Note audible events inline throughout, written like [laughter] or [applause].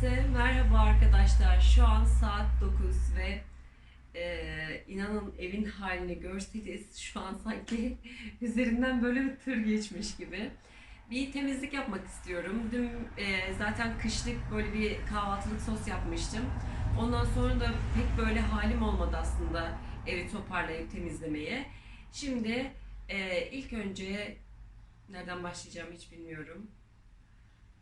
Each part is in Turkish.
Herkese merhaba arkadaşlar. Şu an saat 9 ve e, inanın evin halini görseniz şu an sanki [laughs] üzerinden böyle bir tır geçmiş gibi. Bir temizlik yapmak istiyorum. Dün e, zaten kışlık böyle bir kahvaltılık sos yapmıştım. Ondan sonra da pek böyle halim olmadı aslında evi toparlayıp temizlemeye. Şimdi e, ilk önce nereden başlayacağım hiç bilmiyorum.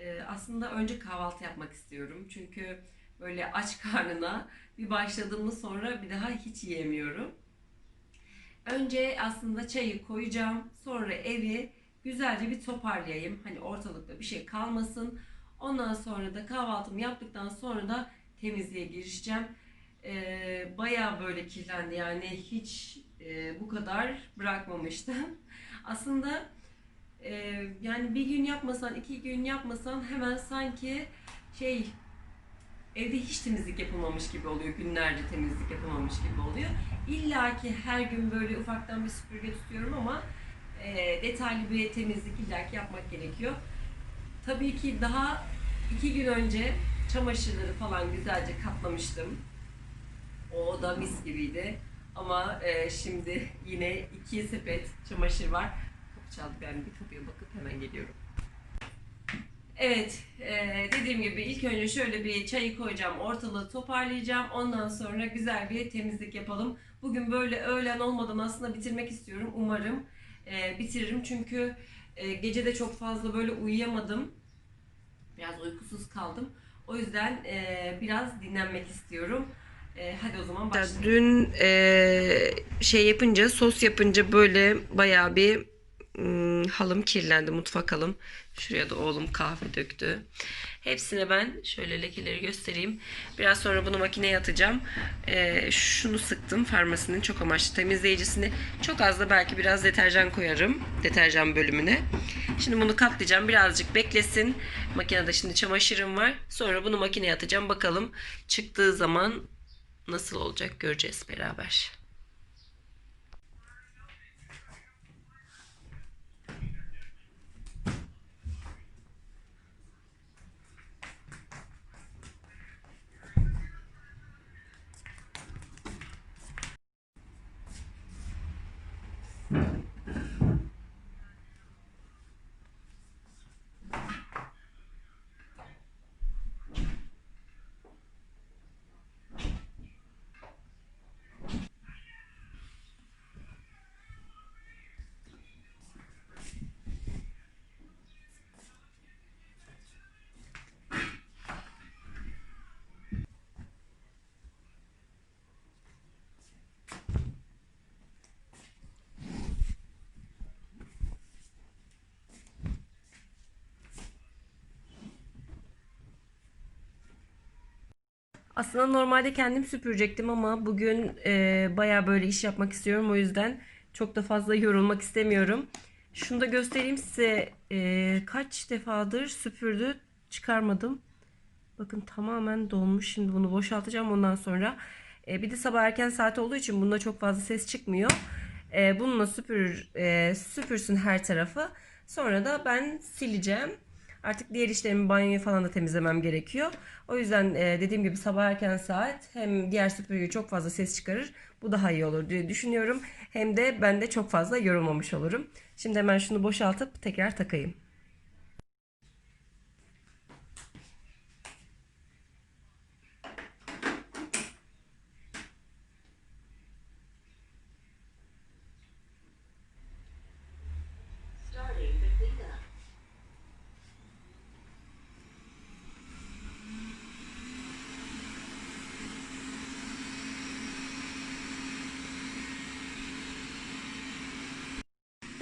Ee, aslında önce kahvaltı yapmak istiyorum. Çünkü böyle aç [laughs] karnına bir başladığımı sonra bir daha hiç yiyemiyorum. Önce aslında çayı koyacağım. Sonra evi güzelce bir toparlayayım. Hani ortalıkta bir şey kalmasın. Ondan sonra da kahvaltımı yaptıktan sonra da temizliğe girişeceğim. Ee, bayağı böyle kirlendi yani hiç e, bu kadar bırakmamıştım. [laughs] Aslında ee, yani bir gün yapmasan, iki gün yapmasan hemen sanki şey evde hiç temizlik yapılmamış gibi oluyor. Günlerce temizlik yapılmamış gibi oluyor. İlla ki her gün böyle ufaktan bir süpürge tutuyorum ama e, detaylı bir temizlik illa ki yapmak gerekiyor. Tabii ki daha iki gün önce çamaşırları falan güzelce katlamıştım. O da mis gibiydi. Ama e, şimdi yine iki sepet çamaşır var çaldı. Ben bir kapıya bakıp hemen geliyorum. Evet, e, dediğim gibi ilk önce şöyle bir çayı koyacağım, ortalığı toparlayacağım. Ondan sonra güzel bir temizlik yapalım. Bugün böyle öğlen olmadan aslında bitirmek istiyorum. Umarım e, bitiririm çünkü e, gece de çok fazla böyle uyuyamadım. Biraz uykusuz kaldım. O yüzden e, biraz dinlenmek istiyorum. E, hadi o zaman başlayalım. Dün şey yapınca, sos yapınca böyle bayağı bir ım, halım kirlendi, mutfak halım. Şuraya da oğlum kahve döktü. Hepsine ben şöyle lekeleri göstereyim. Biraz sonra bunu makineye atacağım. Eee, şunu sıktım farmasinin çok amaçlı temizleyicisini. Çok az da belki biraz deterjan koyarım. Deterjan bölümüne. Şimdi bunu katlayacağım. Birazcık beklesin. Makinede şimdi çamaşırım var. Sonra bunu makineye atacağım. Bakalım çıktığı zaman nasıl olacak göreceğiz beraber. Aslında normalde kendim süpürecektim ama bugün e, baya böyle iş yapmak istiyorum. O yüzden çok da fazla [laughs] yorulmak istemiyorum. Şunu da göstereyim size. E, kaç defadır süpürdü çıkarmadım. Bakın tamamen dolmuş. Şimdi bunu boşaltacağım ondan sonra. E, bir de sabah erken saat olduğu için bunda çok fazla ses çıkmıyor. E, bununla süpür, e, süpürsün her tarafı. Sonra da ben sileceğim. Artık diğer işlerimi banyoyu falan da temizlemem gerekiyor. O yüzden e, dediğim gibi sabah erken saat hem diğer süpürge çok fazla ses çıkarır. Bu daha iyi olur diye düşünüyorum. Hem de ben de çok fazla yorulmamış olurum. Şimdi hemen şunu boşaltıp tekrar takayım.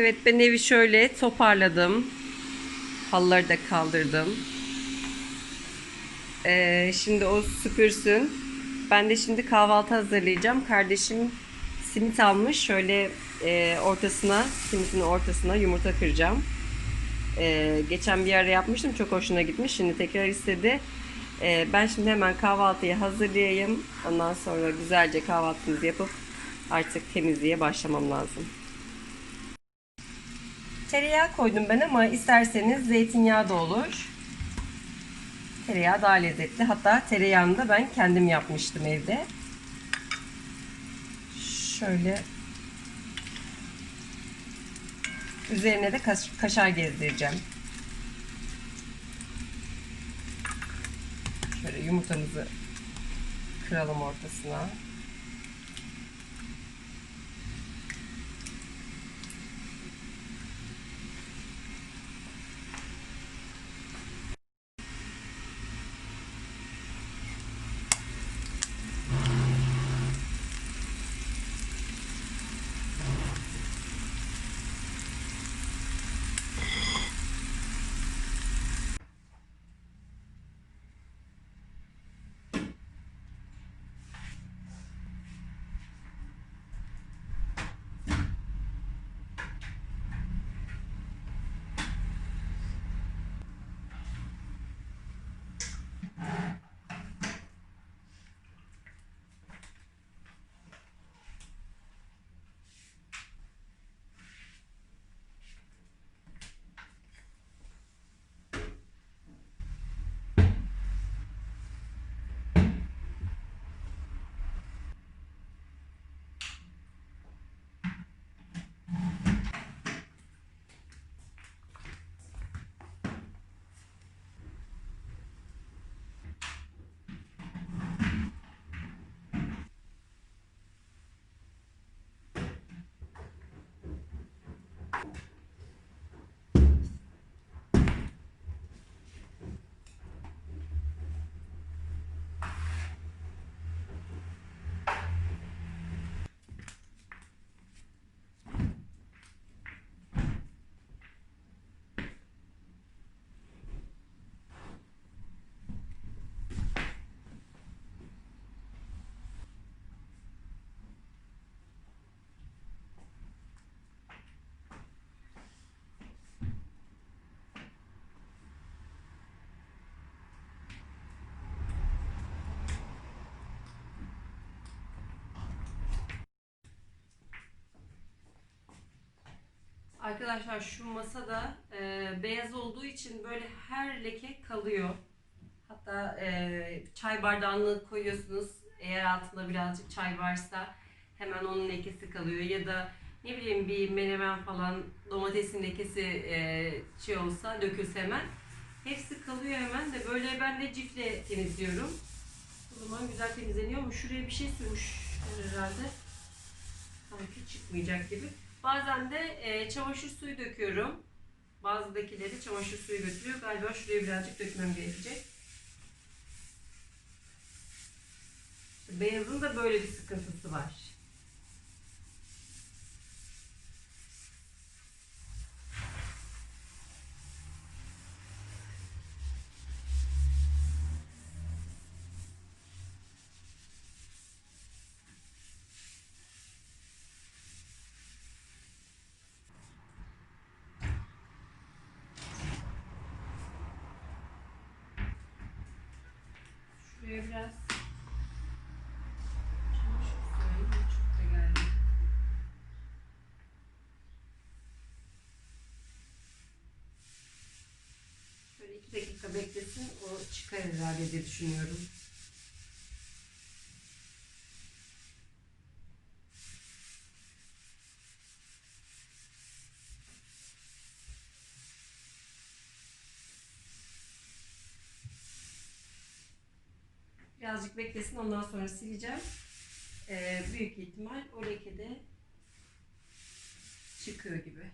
Evet ben evi şöyle toparladım. Halıları da kaldırdım. Ee, şimdi o süpürsün. Ben de şimdi kahvaltı hazırlayacağım. Kardeşim simit almış. Şöyle e, ortasına, simitin ortasına yumurta kıracağım. Ee, geçen bir ara yapmıştım. Çok hoşuna gitmiş. Şimdi tekrar istedi. Ee, ben şimdi hemen kahvaltıyı hazırlayayım. Ondan sonra güzelce kahvaltımızı yapıp artık temizliğe başlamam lazım. Tereyağı koydum ben ama isterseniz zeytinyağı da olur. Tereyağı daha lezzetli. Hatta tereyağını da ben kendim yapmıştım evde. Şöyle üzerine de kaş- kaşar gezdireceğim. Şöyle yumurtamızı kıralım ortasına. Arkadaşlar şu masada e, beyaz olduğu için böyle her leke kalıyor. Hatta e, çay bardağını koyuyorsunuz. Eğer altında birazcık çay varsa hemen onun lekesi kalıyor. Ya da ne bileyim bir menemen falan domatesin lekesi e, şey olsa dökülse hemen. Hepsi kalıyor hemen de böyle ben de cifle temizliyorum. O zaman güzel temizleniyor ama şuraya bir şey sürmüş herhalde. Sanki çıkmayacak gibi. Bazen de e, çamaşır suyu döküyorum. Bazıdakileri çamaşır suyu götürüyor. Galiba şuraya birazcık dökmem gerekecek. Beyazın da böyle bir sıkıntısı var. Şuraya biraz çamaşır suyu çok da geldi. Şöyle iki dakika beklesin o çıkar herhalde diye düşünüyorum. Birazcık beklesin ondan sonra sileceğim. Ee, büyük ihtimal o lekede çıkıyor gibi.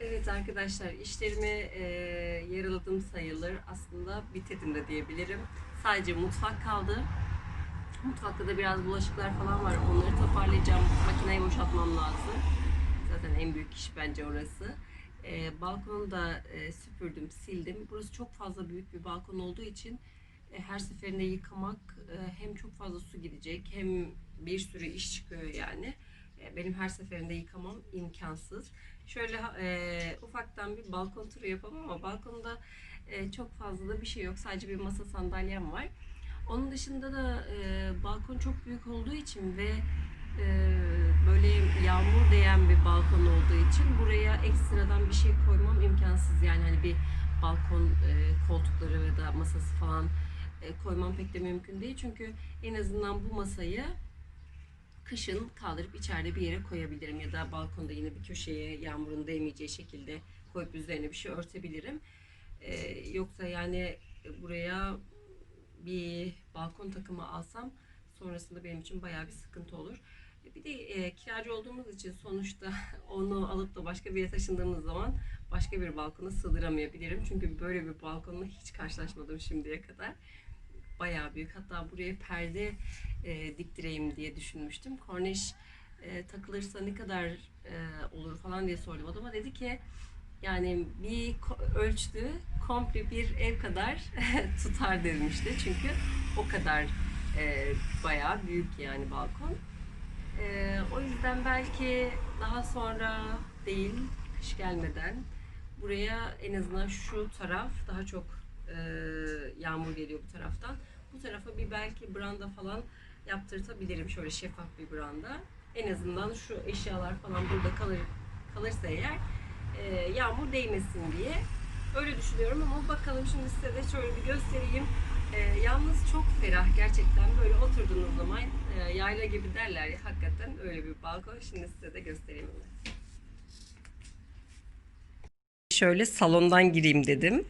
Evet arkadaşlar işlerimi e, yaraladım sayılır. Aslında bitirdim de diyebilirim. Sadece mutfak kaldı. Mutfakta da biraz bulaşıklar falan var. Onları toparlayacağım. Makineyi boşaltmam lazım. Zaten en büyük iş bence orası. E, balkonu da e, süpürdüm, sildim. Burası çok fazla büyük bir balkon olduğu için e, her seferinde yıkamak e, hem çok fazla su gidecek hem bir sürü iş çıkıyor yani. E, benim her seferinde yıkamam imkansız. Şöyle e, ufaktan bir balkon turu yapalım ama balkonda e, çok fazla da bir şey yok. Sadece bir masa sandalyem var. Onun dışında da e, balkon çok büyük olduğu için ve e, böyle yağmur değen bir balkon olduğu için buraya ekstradan bir şey koymam imkansız. Yani hani bir balkon e, koltukları ve da masası falan e, koymam pek de mümkün değil. Çünkü en azından bu masayı kışın kaldırıp içeride bir yere koyabilirim ya da balkonda yine bir köşeye yağmurun değmeyeceği şekilde koyup üzerine bir şey örtebilirim. E, yoksa yani buraya bir balkon takımı alsam sonrasında benim için bayağı bir sıkıntı olur. Bir de e, kiracı olduğumuz için sonuçta [laughs] onu alıp da başka bir yere taşındığımız zaman başka bir balkona sığdıramayabilirim. Çünkü böyle bir balkonla hiç karşılaşmadım şimdiye kadar. Bayağı büyük. Hatta buraya perde e, diktireyim diye düşünmüştüm. Korniş e, takılırsa ne kadar e, olur falan diye sordum adama. Dedi ki yani bir ölçtü komple bir ev kadar [laughs] tutar demişti. Çünkü o kadar e, bayağı büyük yani balkon. E, o yüzden belki daha sonra değil, kış gelmeden buraya en azından şu taraf daha çok e, yağmur geliyor bu taraftan. Bu tarafa bir belki branda falan yaptırtabilirim. Şöyle şeffaf bir branda. En azından şu eşyalar falan burada kalır kalırsa eğer e, yağmur değmesin diye. Öyle düşünüyorum ama bakalım şimdi size de şöyle bir göstereyim. E, yalnız çok ferah gerçekten böyle oturduğunuz zaman e, yayla gibi derler ya hakikaten öyle bir balkon. Şimdi size de göstereyim. Şöyle salondan gireyim dedim.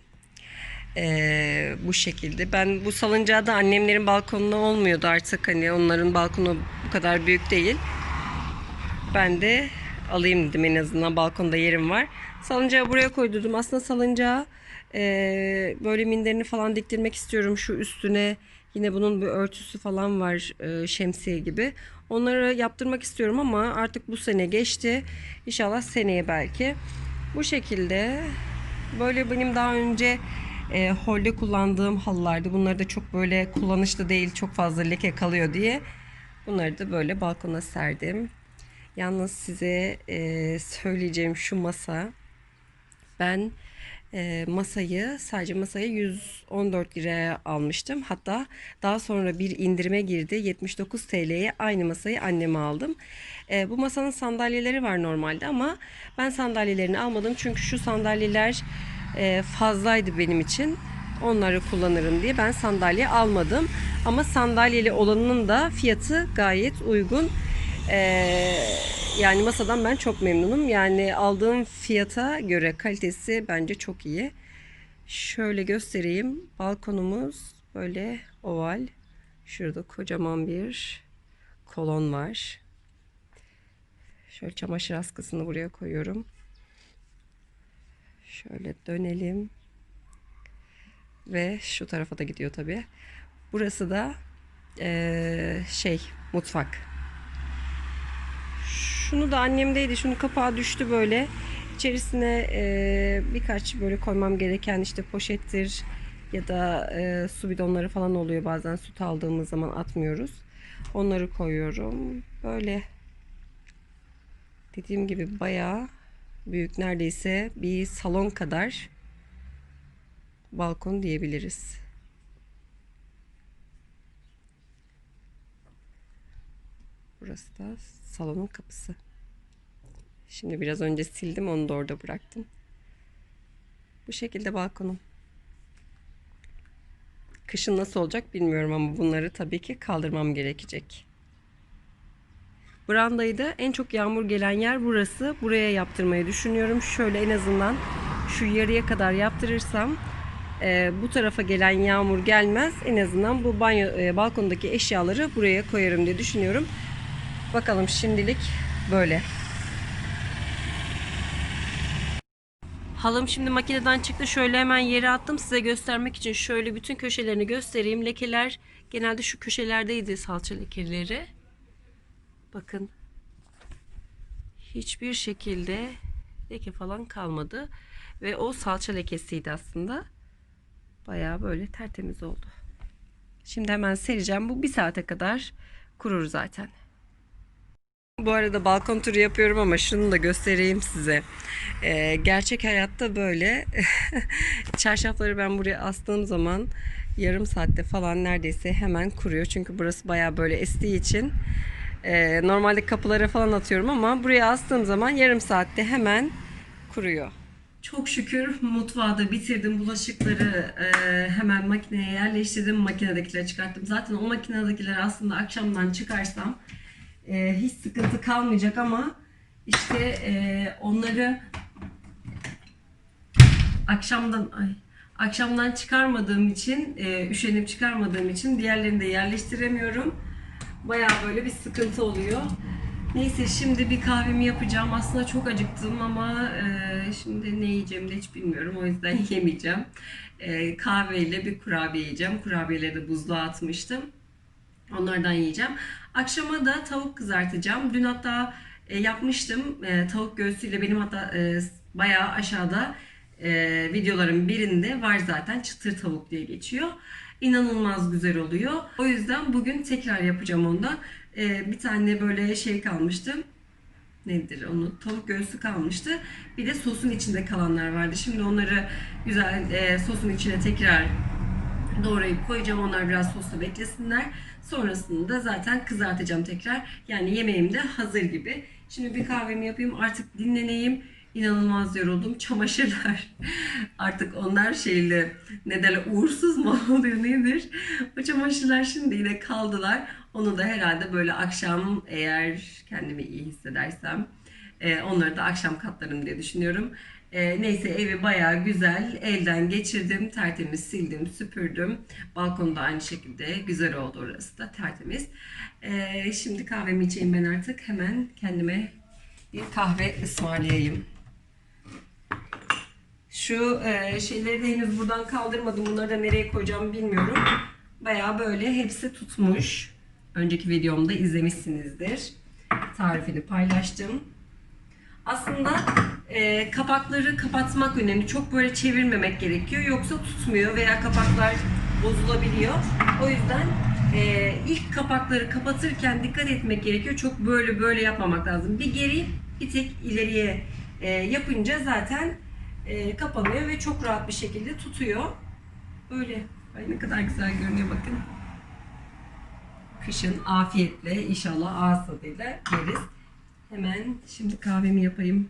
Ee, bu şekilde. Ben bu salıncağı da annemlerin balkonuna olmuyordu artık. Hani onların balkonu bu kadar büyük değil. Ben de alayım dedim en azından balkonda yerim var. Salıncağı buraya koydum. Aslında salıncağı e, böyle minderini falan diktirmek istiyorum şu üstüne. Yine bunun bir örtüsü falan var e, şemsiye gibi. Onları yaptırmak istiyorum ama artık bu sene geçti. İnşallah seneye belki. Bu şekilde böyle benim daha önce e, holde kullandığım halılardı. Bunları da çok böyle kullanışlı değil, çok fazla leke kalıyor diye. Bunları da böyle balkona serdim. Yalnız size e, söyleyeceğim şu masa. Ben e, masayı sadece masayı 114 liraya almıştım. Hatta daha sonra bir indirime girdi. 79 TL'ye aynı masayı anneme aldım. E, bu masanın sandalyeleri var normalde ama ben sandalyelerini almadım. Çünkü şu sandalyeler fazlaydı benim için. Onları kullanırım diye ben sandalye almadım. Ama sandalyeli olanının da fiyatı gayet uygun. Ee, yani masadan ben çok memnunum. Yani aldığım fiyata göre kalitesi bence çok iyi. Şöyle göstereyim. Balkonumuz böyle oval. Şurada kocaman bir kolon var. Şöyle çamaşır askısını buraya koyuyorum. Şöyle dönelim. Ve şu tarafa da gidiyor tabii. Burası da eee, şey mutfak. Şunu da annemdeydi. Şunun kapağı düştü böyle. İçerisine eee, birkaç böyle koymam gereken işte poşettir ya da eee, su bidonları falan oluyor bazen süt aldığımız zaman atmıyoruz. Onları koyuyorum. Böyle dediğim gibi bayağı büyük neredeyse bir salon kadar balkon diyebiliriz. Burası da salonun kapısı. Şimdi biraz önce sildim onu da orada bıraktım. Bu şekilde balkonum. Kışın nasıl olacak bilmiyorum ama bunları tabii ki kaldırmam gerekecek. Brandayı da en çok yağmur gelen yer burası. Buraya yaptırmayı düşünüyorum. Şöyle en azından şu yarıya kadar yaptırırsam e, bu tarafa gelen yağmur gelmez. En azından bu banyo e, balkondaki eşyaları buraya koyarım diye düşünüyorum. Bakalım şimdilik böyle. Halım şimdi makineden çıktı. Şöyle hemen yere attım size göstermek için. Şöyle bütün köşelerini göstereyim. Lekeler genelde şu köşelerdeydi salça lekeleri. Bakın. Hiçbir şekilde leke falan kalmadı. Ve o salça lekesiydi aslında. Bayağı böyle tertemiz oldu. Şimdi hemen sereceğim. Bu bir saate kadar kurur zaten. Bu arada balkon turu yapıyorum ama şunu da göstereyim size. Ee, gerçek hayatta böyle [laughs] çarşafları ben buraya astığım zaman yarım saatte falan neredeyse hemen kuruyor. Çünkü burası baya böyle estiği için e, normalde kapılara falan atıyorum ama buraya astığım zaman yarım saatte hemen kuruyor. Çok şükür mutfağı da bitirdim. Bulaşıkları e, hemen makineye yerleştirdim. Makinedekileri çıkarttım. Zaten o makinedekileri aslında akşamdan çıkarsam e, hiç sıkıntı kalmayacak ama işte e, onları akşamdan ay, akşamdan çıkarmadığım için e, üşenip çıkarmadığım için diğerlerini de yerleştiremiyorum. Baya böyle bir sıkıntı oluyor. Neyse şimdi bir kahvemi yapacağım. Aslında çok acıktım ama e, şimdi ne yiyeceğimi de hiç bilmiyorum. O yüzden [laughs] yemeyeceğim. E, kahveyle bir kurabiye yiyeceğim. Kurabiyeleri de buzluğa atmıştım. Onlardan yiyeceğim. Akşama da tavuk kızartacağım. Dün hatta e, yapmıştım. E, tavuk göğsüyle benim hatta e, bayağı aşağıda e, videoların birinde var zaten. Çıtır tavuk diye geçiyor. İnanılmaz güzel oluyor. O yüzden bugün tekrar yapacağım ondan. E, bir tane böyle şey kalmıştı. Nedir onu? Tavuk göğsü kalmıştı. Bir de sosun içinde kalanlar vardı. Şimdi onları güzel e, sosun içine tekrar doğrayıp koyacağım. Onlar biraz sosla beklesinler. Sonrasında zaten kızartacağım tekrar. Yani yemeğim de hazır gibi. Şimdi bir kahvemi yapayım. Artık dinleneyim. İnanılmaz yoruldum. Çamaşırlar. [laughs] Artık onlar şeyli ne derler uğursuz mu [laughs] oluyor nedir? O çamaşırlar şimdi yine kaldılar. Onu da herhalde böyle akşam eğer kendimi iyi hissedersem e, onları da akşam katlarım diye düşünüyorum. E, neyse evi bayağı güzel elden geçirdim. Tertemiz sildim, süpürdüm. Balkonda aynı şekilde güzel oldu orası da tertemiz. E, şimdi kahvemi içeyim ben artık. Hemen kendime bir kahve ısmarlayayım. Şu e, şeyleri de henüz buradan kaldırmadım. Bunları da nereye koyacağımı bilmiyorum. Bayağı böyle hepsi tutmuş. Önceki videomda izlemişsinizdir. Tarifini paylaştım. Aslında e, kapakları kapatmak önemli. Çok böyle çevirmemek gerekiyor. Yoksa tutmuyor veya kapaklar bozulabiliyor. O yüzden e, ilk kapakları kapatırken dikkat etmek gerekiyor. Çok böyle böyle yapmamak lazım. Bir geri bir tek ileriye e, yapınca zaten e, kapanıyor ve çok rahat bir şekilde tutuyor. Böyle. Ay ne kadar güzel görünüyor bakın. Kışın afiyetle inşallah ağız tadıyla yeriz. Hemen şimdi kahvemi yapayım.